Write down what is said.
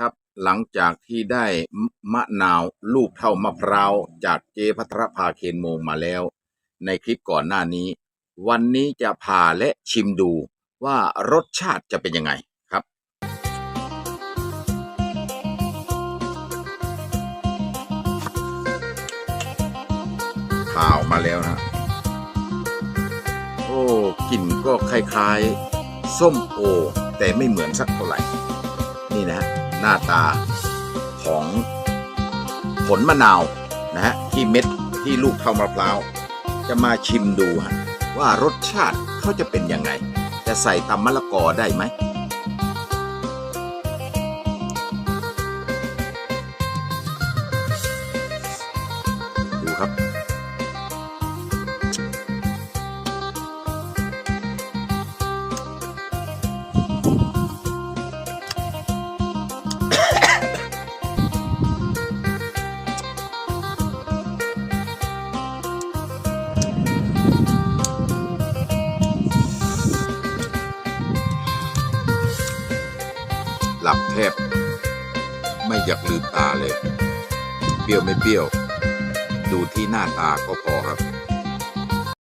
ครับหลังจากที่ได้มมะนาวลูกเท่ามะพร้าวจากเจพัทรภาเคนโมงมาแล้ว ในคลิปก่อนหน้านี้ วันนี้จะพาและชิมดูว่ารสชาติจะเป็นยังไงครับ ข่าวมาแล้วนะ โอ้กลิ่นก็คล้ายๆ ส้มโอ แต่ไม่เหมือนสักเท่าไหร่ นี่นะฮะ หน้าตาของผลมะนาวนะฮะที่เม็ดที่ลูกเท่ามะพร้าวจะมาชิมดูฮะว่ารสชาติเขาจะเป็นยังไง จะใส่ตำมะละกอได้ไหมดูครับ หลับแทบ ไม่อยากลืมตาเลย เปรี้ยวไม่เปรี้ยว ดูที่หน้าตาก็พอครับ